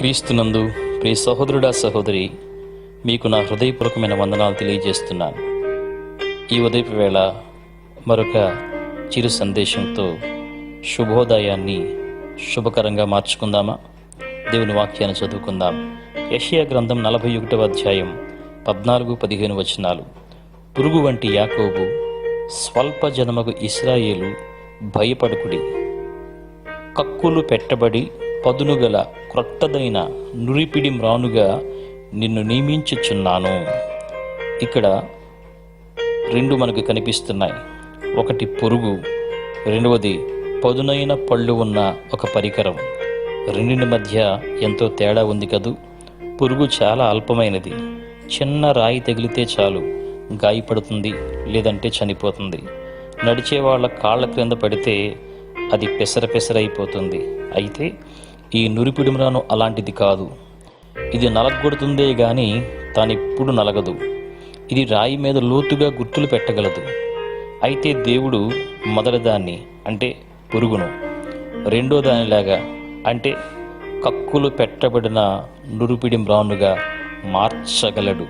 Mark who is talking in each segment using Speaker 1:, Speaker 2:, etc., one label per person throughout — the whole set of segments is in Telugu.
Speaker 1: క్రీస్తునందు ప్రియ సహోదరుడా సహోదరి మీకు నా హృదయపూర్వకమైన వందనాలు తెలియజేస్తున్నాను. ఈ ఉదయపు వేళ మరొక చిరు సందేశంతో శుభోదయాన్ని శుభకరంగా మార్చుకుందామా? దేవుని వాక్యాన్ని చదువుకుందాం. యషియా గ్రంథం నలభై ఒకటవ అధ్యాయం పద్నాలుగు పదిహేను వచనాలు. పురుగు వంటి యాకోబు స్వల్ప జనమగు ఇస్రాయేలు భయపడుకుడి. కక్కులు పెట్టబడి పదునుగల క్రొత్తదైన నురిపిడి మ్రానుగా నిన్ను నియమించుచున్నాను. ఇక్కడ రెండు మనకు కనిపిస్తున్నాయి. ఒకటి పురుగు రెండవది పదునైన పళ్ళు ఉన్న ఒక పరికరం. రెండింటి మధ్య ఎంతో తేడా ఉంది కదూ? పురుగు చాలా అల్పమైనది. చిన్న రాయి తగిలితే చాలు గాయపడుతుంది లేదంటే చనిపోతుంది. నడిచే వాళ్ళ కాళ్ళ క్రింద పడితే అది పెసర పెసరైపోతుంది అయితే ఈ నురిపిడుమరాను అలాంటిది కాదు. ఇది నలగొడుతుందే గాని తానెప్పుడు నలగదు. ఇది రాయి మీద లోతుగా గుర్తులు పెట్టగలదు. అయితే దేవుడు మొదటిదాన్ని అంటే పురుగును. రెండో దానిలాగా అంటే కక్కులు పెట్టబడిన నురుపిడి మ్రానుగా మార్చగలడు.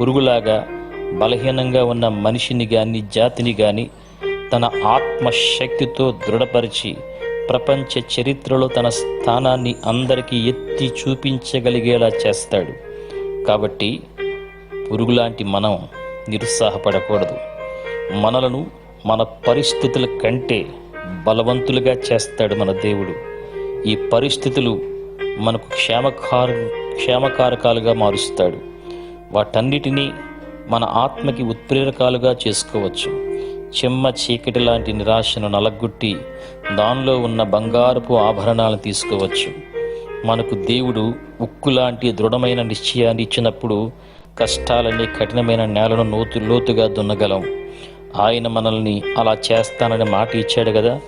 Speaker 1: పురుగులాగా బలహీనంగా ఉన్న మనిషిని కానీ జాతిని కానీ తన ఆత్మశక్తితో దృఢపరిచి ప్రపంచ చరిత్రలో తన స్థానాన్ని అందరికీ ఎత్తి చూపించగలిగేలా చేస్తాడు. కాబట్టి పురుగులాంటి మనం నిరుత్సాహపడకూడదు. మనలను మన పరిస్థితుల కంటే బలవంతులుగా చేస్తాడు మన దేవుడు. ఈ పరిస్థితులు మనకు క్షేమకార క్షేమకారకాలుగా మారుస్తాడు. వాటన్నిటినీ మన ఆత్మకి ఉత్ప్రేరకాలుగా చేసుకోవచ్చు. చిమ్మ చీకటి లాంటి నిరాశను నలగొట్టి దానిలో ఉన్న బంగారపు ఆభరణాలను తీసుకోవచ్చు. మనకు దేవుడు ఉక్కు లాంటి దృఢమైన నిశ్చయాన్ని ఇచ్చినప్పుడు కష్టాలన్నీ కఠినమైన నేలను నోతు లోతుగా దున్నగలం. ఆయన మనల్ని అలా చేస్తానని మాట ఇచ్చాడు కదా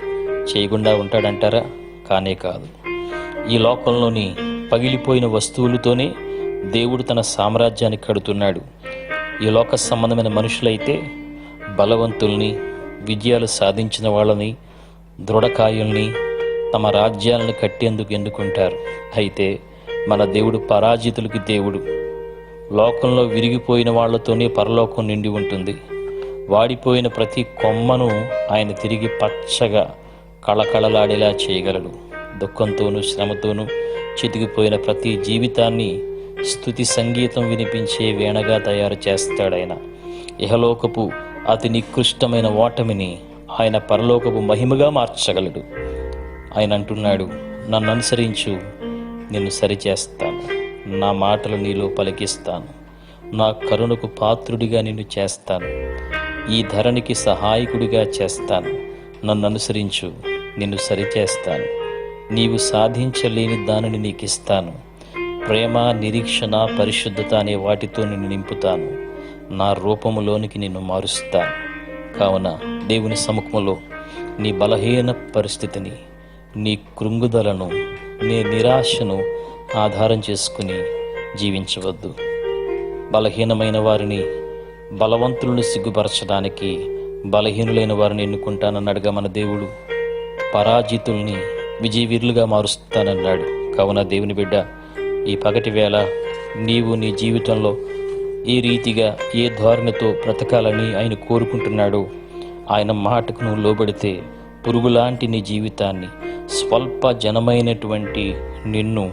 Speaker 1: చేయకుండా ఉంటాడంటారా? కానే కాదు. ఈ లోకంలోని పగిలిపోయిన వస్తువులతోనే దేవుడు తన సామ్రాజ్యాన్ని కడుతున్నాడు. ఈ లోక సంబంధమైన మనుషులైతే బలవంతుల్ని విజయాలు సాధించిన వాళ్ళని దృఢకాయుల్ని తమ రాజ్యాలను కట్టేందుకు ఎన్నుకుంటారు. అయితే మన దేవుడు పరాజితులకి దేవుడు. లోకంలో విరిగిపోయిన వాళ్ళతోనే పరలోకం నిండి ఉంటుంది. వాడిపోయిన ప్రతి కొమ్మను ఆయన తిరిగి పచ్చగా కళకళలాడేలా చేయగలడు. దుఃఖంతోనూ శ్రమతోనూ చితికిపోయిన ప్రతి జీవితాన్ని స్థుతి సంగీతం వినిపించే వీణగా తయారు చేస్తాడాయన. ఇహలోకపు అతి నికృష్టమైన ఓటమిని ఆయన పరలోకపు మహిమగా మార్చగలడు. ఆయన అంటున్నాడు నన్ను అనుసరించు నిన్ను సరిచేస్తాను. నా మాటలు నీలో పలికిస్తాను. నా కరుణకు పాత్రుడిగా నిన్ను చేస్తాను. ఈ ధరణికి సహాయకుడిగా చేస్తాను. నన్ను అనుసరించు నిన్ను సరిచేస్తాను. నీవు సాధించలేని దానిని నీకు ఇస్తాను ప్రేమ నిరీక్షణ పరిశుద్ధత అనే వాటితో నిన్ను నింపుతాను. నా రూపములోనికి నిన్ను మారుస్తాను. కావున దేవుని సముఖములో నీ బలహీన పరిస్థితిని నీ కృంగుదలను నీ నిరాశను ఆధారం చేసుకుని జీవించవద్దు. బలహీనమైన వారిని బలవంతులను సిగ్గుపరచడానికి బలహీనులైన వారిని ఎన్నుకుంటానన్నాడుగా మన దేవుడు. పరాజితుల్ని విజయవీరులుగా మారుస్తానన్నాడు. కావున దేవుని బిడ్డ ఈ పగటి వేళ నీవు నీ జీవితంలో ఏ రీతిగా ఏ ధోరణితో బ్రతకాలని ఆయన కోరుకుంటున్నాడో ఆయన మాటకు నువ్వు లోబడితే పురుగులాంటి నీ జీవితాన్ని స్వల్ప జనమైనటువంటి నిన్ను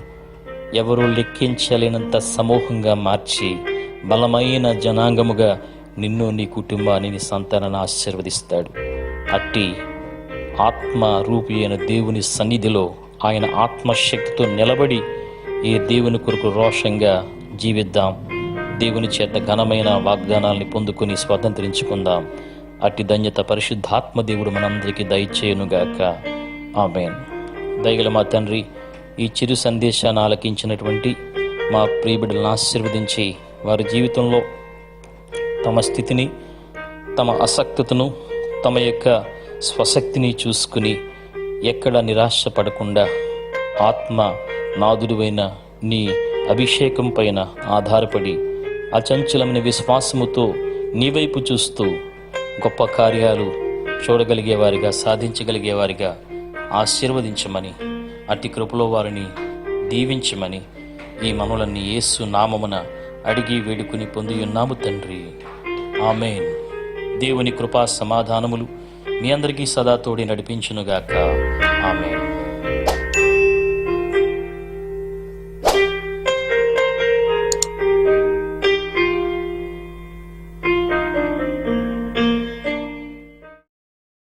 Speaker 1: ఎవరూ లెక్కించలేనంత సమూహంగా మార్చి బలమైన జనాంగముగా నిన్ను నీ కుటుంబాన్ని నీ సంతానాన్ని ఆశీర్వదిస్తాడు. అట్టి ఆత్మ రూపి అయిన దేవుని సన్నిధిలో ఆయన ఆత్మశక్తితో నిలబడి ఈ దేవుని కొరకు రోషంగా జీవిద్దాం. దేవుని చేత ఘనమైన వాగ్దానాల్ని పొందుకుని స్వతంత్రించుకుందాం. అట్టి ధన్యత పరిశుద్ధాత్మ దేవుడు మనందరికీ దయచేయునుగాక. ఆమెన్. దయగల మా తండ్రి ఈ చిరు సందేశాన్ని ఆలకించినటువంటి మా ప్రియబిడ్డలను ఆశీర్వదించి వారి జీవితంలో తమ స్థితిని తమ అసక్తతను తమ యొక్క స్వశక్తిని చూసుకుని ఎక్కడ నిరాశ పడకుండా ఆత్మ నాదుడువైన నీ అభిషేకం పైన ఆధారపడి అచంచలమైన విశ్వాసముతో నీ వైపు చూస్తూ గొప్ప కార్యాలు చూడగలిగేవారిగా సాధించగలిగేవారిగా ఆశీర్వదించమని అట్టి కృపలో వారిని దీవించమని ఈ మనవులన్నీ యేసు నామమున అడిగి వేడుకుని పొందియున్నాము తండ్రి. ఆమెన్. దేవుని కృపా సమాధానములు మీ అందరికీ సదా తోడి నడిపించునుగాక. ఆమెన్.